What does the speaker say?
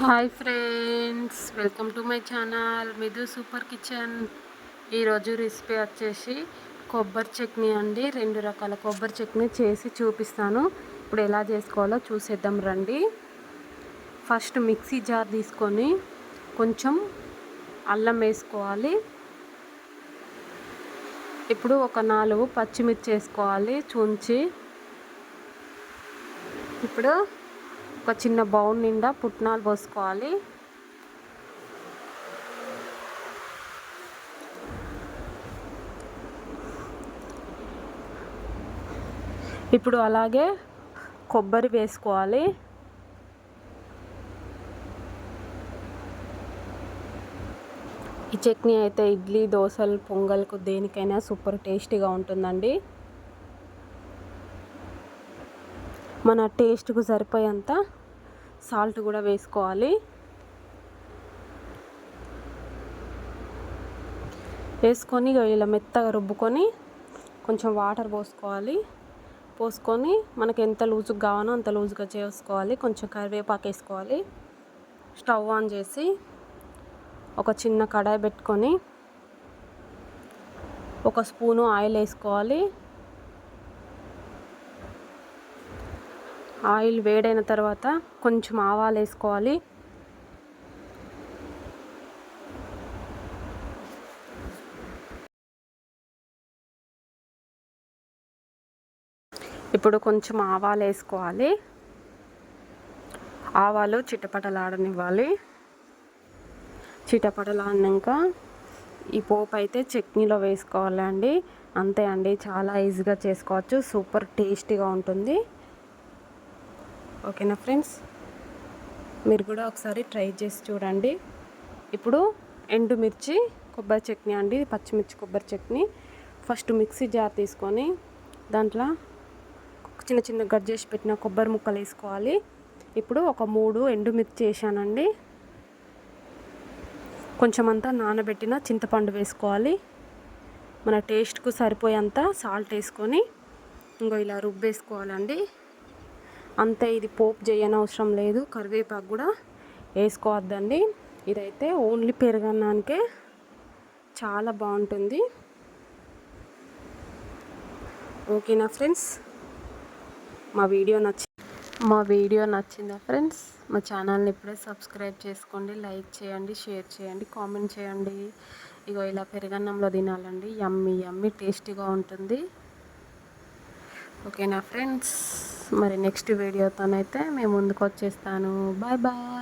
Hi friends welcome to my channel Midhu super kitchen. ఈరోజు recipe వచ్చేసి కొబ్బరి చట్నీ అండి. రెండు రకాల కొబ్బరి చట్నీ చేసి చూపిస్తాను. ఇప్పుడు ఎలా చేసుకోవాలో చూసేద్దాం రండి. ఫస్ట్ మిక్సీ జార్ తీసుకొని కొంచెం అల్లం వేసుకోవాలి. ఇప్పుడు ఒక నాలుగు పచ్చిమిర్చి వేసుకోవాలి. చూంచి ఇప్పుడు ఒక చిన్న బౌల్ నిండా పుట్నాలు పోసుకోవాలి. ఇప్పుడు అలాగే కొబ్బరి వేసుకోవాలి. ఈ చట్నీ అయితే ఇడ్లీ దోశలు పొంగల్కు దేనికైనా సూపర్ టేస్టీగా ఉంటుందండి. మన టేస్ట్కు సరిపోయేంత సాల్ట్ కూడా వేసుకోవాలి. వేసుకొని ఇలా మెత్తగా రుబ్బుకొని కొంచెం వాటర్ పోసుకోవాలి. పోసుకొని మనకి ఎంత లూజుగా కావాలో అంత లూజుగా చేసుకోవాలి. కొంచెం కరివేపాకు వేసుకోవాలి. స్టవ్ ఆన్ చేసి ఒక చిన్న కడాయి పెట్టుకొని ఒక స్పూను ఆయిల్ వేసుకోవాలి. ఆయిల్ వేడైన తర్వాత కొంచెం ఆవాలు వేసుకోవాలి. ఇప్పుడు కొంచెం ఆవాలు వేసుకోవాలి. ఆవాలు చిటపటలాడనివ్వాలి. చిటపటలాడినాక ఈ పోపు అయితే చట్నీలో వేసుకోవాలండి. అంతే అండి చాలా ఈజీగా చేసుకోవచ్చు. సూపర్ టేస్టీగా ఉంటుంది. ఓకేనా ఫ్రెండ్స్? మీరు కూడా ఒకసారి ట్రై చేసి చూడండి. ఇప్పుడు ఎండుమిర్చి కొబ్బరి చట్నీ అండి. పచ్చిమిర్చి కొబ్బరి చట్నీ. ఫస్ట్ మిక్సీ జార్ తీసుకొని దాంట్లో చిన్న చిన్న గట్ చేసి పెట్టిన కొబ్బరి ముక్కలు వేసుకోవాలి. ఇప్పుడు ఒక మూడు ఎండుమిర్చి వేసానండి. కొంచెం అంతా నానబెట్టిన చింతపండు వేసుకోవాలి. మన టేస్ట్కు సరిపోయేంత సాల్ట్ వేసుకొని ఇంకో ఇలా రుబ్బేసుకోవాలండి. అంతే ఇది పోపు చేయనవసరం లేదు కరివేపాకు కూడా వేసుకోవద్దండి. ఇదైతే ఓన్లీ పెరగన్నానికే చాలా బాగుంటుంది. ఓకేనా ఫ్రెండ్స్? మా వీడియో నచ్చి మా వీడియో నచ్చిందా ఫ్రెండ్స్? మా ఛానల్ని ఇప్పుడే సబ్స్క్రైబ్ చేసుకోండి లైక్ చేయండి షేర్ చేయండి కామెంట్ చేయండి. ఇగో ఇలా పెరగన్నంలో తినాలండి. యమ్మీ యమ్మీ టేస్టీగా ఉంటుంది. ఓకేనా ఫ్రెండ్స్ మరి నెక్స్ట్ వీడియోతోనైతే మేము ముందుకు వచ్చేస్తాను బాయ్ బాయ్.